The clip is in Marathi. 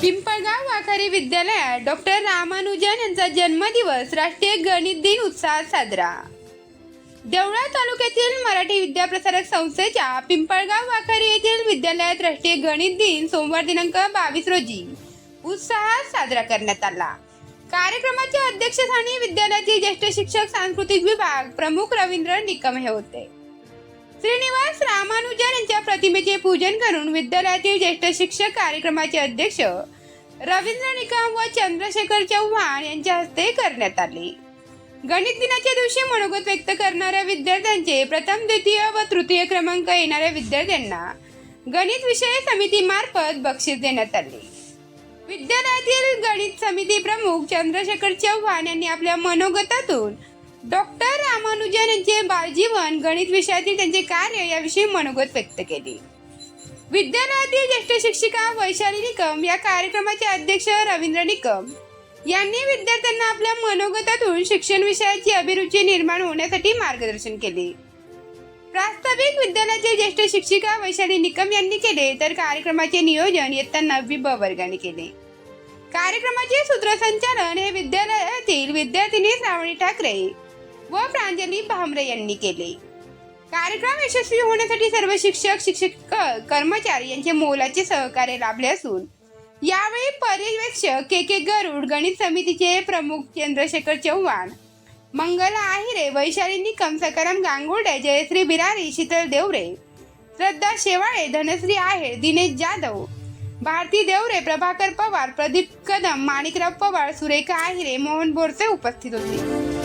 पिंपळगाव वाखारी विद्यालयात डॉक्टर रामानुजन यांचा जन्मदिवस राष्ट्रीय गणित दिन उत्साहात साजरा. देवळा तालुक्यातील मराठी विद्याप्रसारक संस्थेच्या पिंपळगाव वाखारी येथील विद्यालयात राष्ट्रीय गणित दिन सोमवार दिनांक बावीस रोजी उत्साहात साजरा करण्यात आला. कार्यक्रमाच्या अध्यक्षस्थानी विद्यालयाचे ज्येष्ठ शिक्षक सांस्कृतिक विभाग प्रमुख रवींद्र निकम हे होते. श्रीनिवास रामानुजन यांच्या प्रतिमेचे पूजन करून विद्यालयातील ज्येष्ठ शिक्षक कार्यक्रमाचे अध्यक्ष रवींद्र निकम व चंद्रशेखर चव्हाण यांच्या हस्ते करण्यात आले. गणित दिनाच्या दिवशी मनोगत व्यक्त करणाऱ्या विद्यार्थ्यांचे प्रथम द्वितीय व तृतीय क्रमांक येणाऱ्या विद्यार्थ्यांना गणित विषय समितीमार्फत बक्षीस देण्यात आले. विद्यालयातील गणित समिती प्रमुख चंद्रशेखर चव्हाण यांनी आपल्या मनोगतातून डॉक्टर रामानुजन यांचे बालजीवन गणित विषयातील त्यांचे कार्य याविषयी मनोगत व्यक्त केले. विद्यालयातील ज्येष्ठ शिक्षिका वैशाली निकम या कार्यक्रमाचे अध्यक्ष रवींद्र निकम यांनी विद्यार्थ्यांना आपल्या मनोगतातून शिक्षण विषयाची अभिरुची निर्माण होण्यासाठी मार्गदर्शन केले. प्रास्ताविक विद्यालयाचे ज्येष्ठ शिक्षिका वैशाली निकम यांनी केले तर कार्यक्रमाचे नियोजन इयत्ता नववी ब वर्गाने केले. कार्यक्रमाचे सूत्रसंचालन हे विद्यालयातील विद्यार्थिनी श्रावणी ठाकरे व प्रांजली भामरे यांनी केले. कार्यक्रम यशस्वी होण्यासाठी सर्व शिक्षक शिक्षक कर्मचारी यांचे मोलाचे सहकार्य लाभले असून यावेळी पर्यवेक्षक के के गरुड गणित समितीचे प्रमुख चंद्रशेखर चव्हाण मंगला आहिरे वैशाली निकम सकाराम गांगुर्डे जयश्री बिरारी शीतल देवरे श्रद्धा शेवाळे धनश्री आहे दिनेश जाधव भारती देवरे प्रभाकर पवार प्रदीप कदम माणिकराव पवार सुरेखा आहिरे मोहन बोरसे उपस्थित होते.